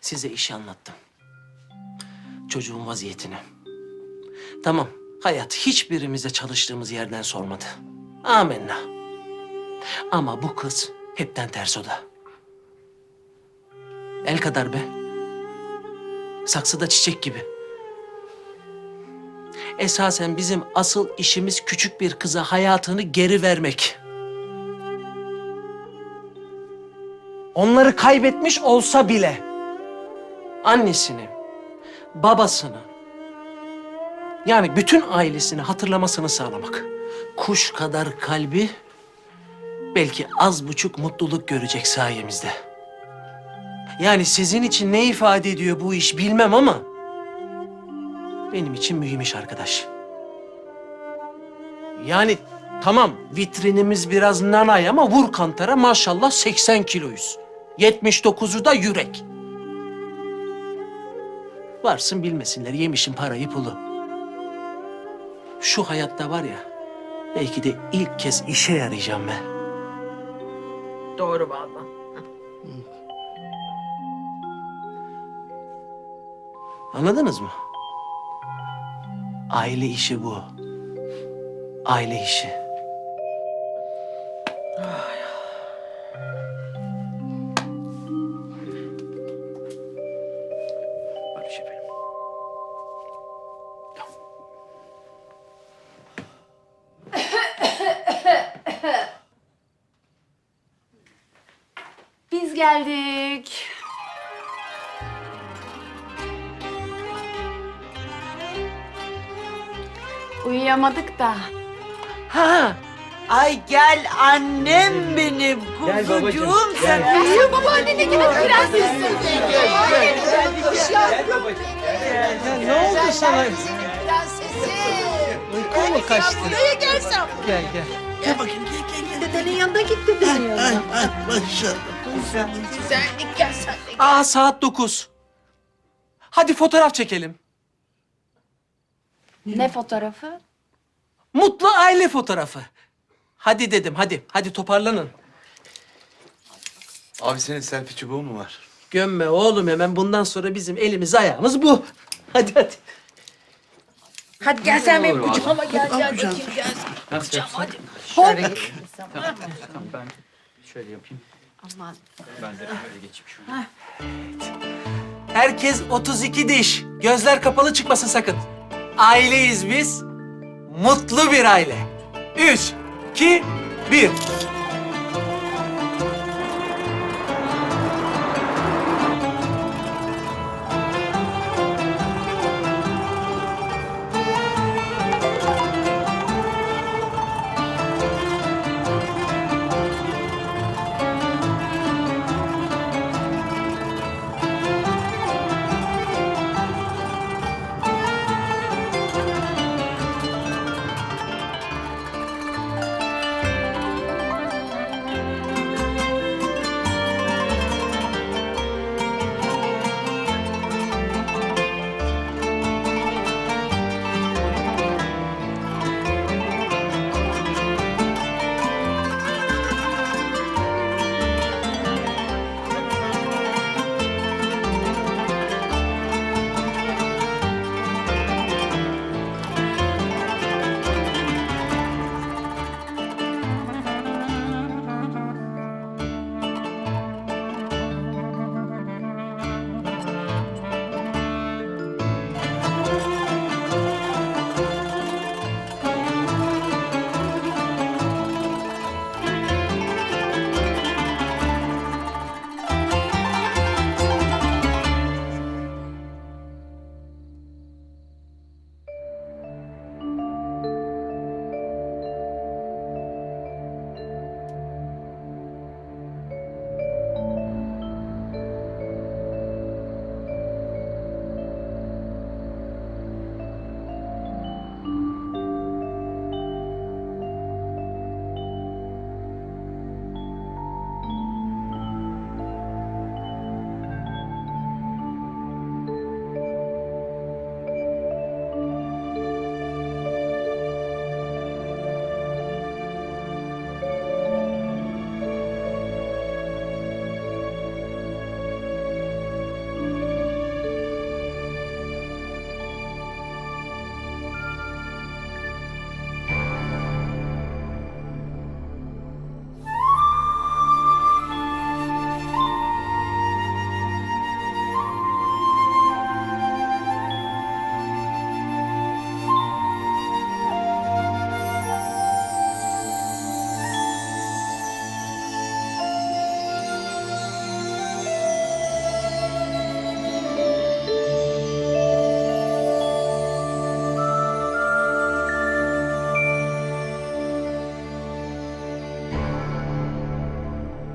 Size işi anlattım. Çocuğun vaziyetini. Tamam, hayat hiçbirimize çalıştığımız yerden sormadı. Amenna. Ama bu kız hepten ters oda. El kadar be. Saksıda çiçek gibi. Esasen bizim asıl işimiz küçük bir kıza hayatını geri vermek. Onları kaybetmiş olsa bile annesini, babasını yani bütün ailesini hatırlamasını sağlamak. Kuş kadar kalbi belki az buçuk mutluluk görecek sayemizde. Yani sizin için ne ifade ediyor bu iş bilmem ama benim için mühim iş arkadaş. Yani tamam vitrinimiz biraz nanay ama vur kantara maşallah 80 kiloyuz. 79'u da yürek. Varsın bilmesinler yemişim parayı pulu. Şu hayatta var ya belki de ilk kez işe yarayacağım ben. Doğru valla. Anladınız mı? Aile işi bu. Aile işi. Geldik. Uyuyamadık da. Ha, Ay gel annem benim kuzucuğum sen. Ya babaanne ne gibi prensessin. ya ne oldu sana? Uykun mu kaçtı? Buraya gelsem. Gel gel. Gel bakayım gel gel gel. Dedenin yanına git dedenin yanına. Güzellik gel sen de. Aa saat dokuz. Hadi fotoğraf çekelim. Ne fotoğrafı? Mutlu aile fotoğrafı. Hadi dedim hadi. Hadi toparlanın. Abi senin selfie çubuğun mu var? Gömme oğlum hemen bundan sonra bizim elimiz ayağımız bu. Hadi hadi. Hadi gel sen benim kucağıma gel gel bakayım gel. Kucağıma hadi. Şöyle yapayım. Aman. Ben de şöyle geçeyim şuraya. Herkes 32 diş. Gözler kapalı çıkmasın sakın. Aileyiz biz. Mutlu bir aile. Üç, iki, bir.